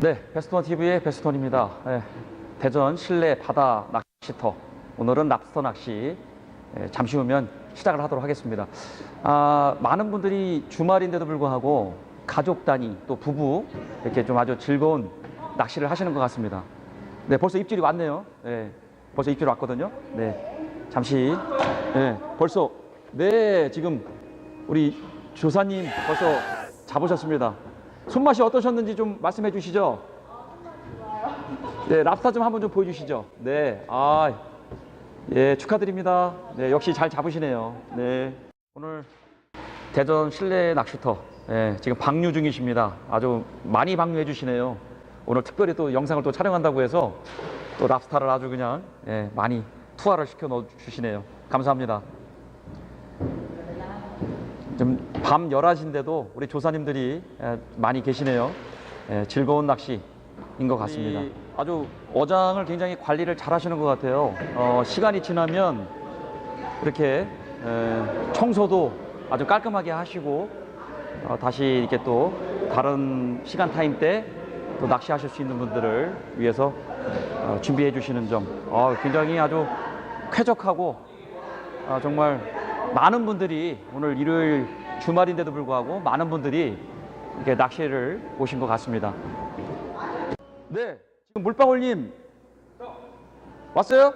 네, 베스톤 TV의 베스톤입니다. 예, 대전 실내 바다 낚시터. 오늘은 랍스터 낚시. 예, 잠시 후면 시작을 하도록 하겠습니다. 아, 많은 분들이 주말인데도 불구하고 가족 단위 또 부부 이렇게 좀 아주 즐거운 낚시를 하시는 것 같습니다. 네, 벌써 입질이 왔네요. 네, 벌써 입질이 왔거든요. 네, 잠시. 네, 벌써. 네, 지금 우리 조사님 벌써 잡으셨습니다. 손맛이 어떠셨는지 좀 말씀해 주시죠. 네, 랍스타 좀 한번 좀 보여주시죠. 네, 아, 예, 축하드립니다. 네, 역시 잘 잡으시네요. 네, 오늘 대전 실내 낚시터, 예, 지금 방류 중이십니다. 아주 많이 방류해 주시네요. 오늘 특별히 또 영상을 또 촬영한다고 해서 또 랍스타를 아주 그냥 예, 많이 투하를 시켜 넣어 주시네요. 감사합니다. 지금 밤 11시인데도 우리 조사님들이 에, 많이 계시네요. 에, 즐거운 낚시인 것 같습니다. 아주 어장을 굉장히 관리를 잘 하시는 것 같아요. 어, 시간이 지나면 이렇게 에, 청소도 아주 깔끔하게 하시고 어, 다시 이렇게 또 다른 시간 타임 때 또 낚시하실 수 있는 분들을 위해서 어, 준비해 주시는 점 어, 굉장히 아주 쾌적하고 아, 정말 많은 분들이 오늘 일요일 주말인데도 불구하고 많은 분들이 이렇게 낚시를 오신 것 같습니다. 네, 지금 물방울님 왔어요?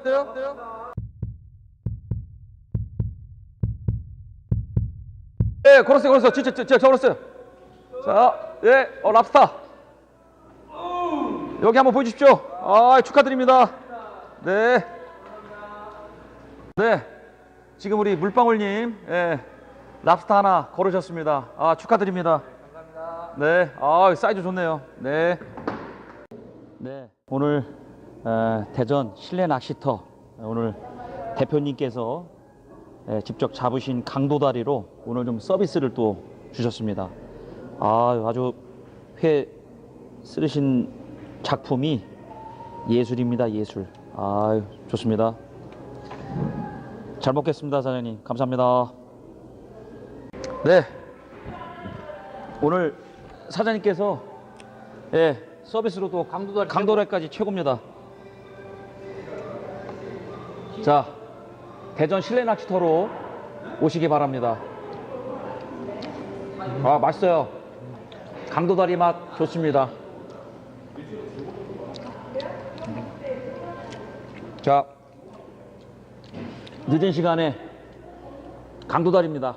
네, 걸었어요, 걸었어요. 진짜, 진짜, 걸었어요. 자, 예, 어, 랍스타. 여기 한번 보여주십시오. 아, 축하드립니다. 네. 네. 지금 우리 물방울님, 예, 랍스타 하나 걸으셨습니다. 아, 축하드립니다. 네. 아, 사이즈 좋네요. 네. 네. 오늘 어, 대전 실내 낚시터 오늘 대표님께서 예, 직접 잡으신 강도다리로 오늘 좀 서비스를 또 주셨습니다. 아, 아주 회 쓰르신 작품이 예술입니다, 예술. 아, 좋습니다. 잘 먹겠습니다, 사장님. 감사합니다. 네. 오늘 사장님께서 예, 서비스로 또 강도다리 강도다리까지 최고입니다. 자, 대전 실내 낚시터로 오시기 바랍니다. 아, 맛있어요. 강도다리 맛 좋습니다. 자, 늦은 시간에 강도다리입니다.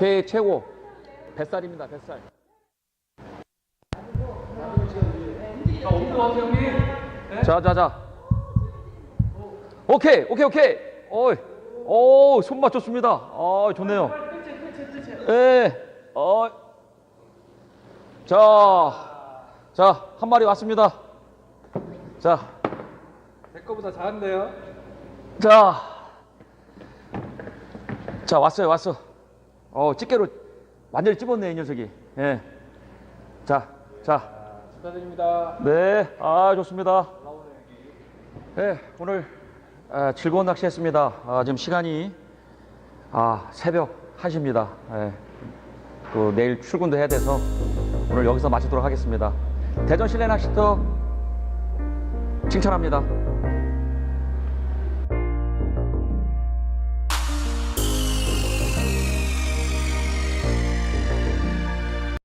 회 최고 뱃살입니다. 뱃살. 자, 자, 자. 오케이, 오케이, 오케이. 어이, 오, 손맛 좋습니다. 아, 좋네요. 예, 어, 자, 자, 한 마리 왔습니다. 자, 내 거보다 작은데요? 자, 자, 왔어요, 왔어. 어, 집게로 완전히 찝었네, 이 녀석이. 예. 자, 자, 아, 축하드립니다. 네, 아, 좋습니다. 네, 오늘 아, 즐거운 낚시 했습니다. 아, 지금 시간이 아, 새벽 1시입니다. 예. 또 내일 출근도 해야 돼서 오늘 여기서 마치도록 하겠습니다. 대전 실내 낚시터 칭찬합니다.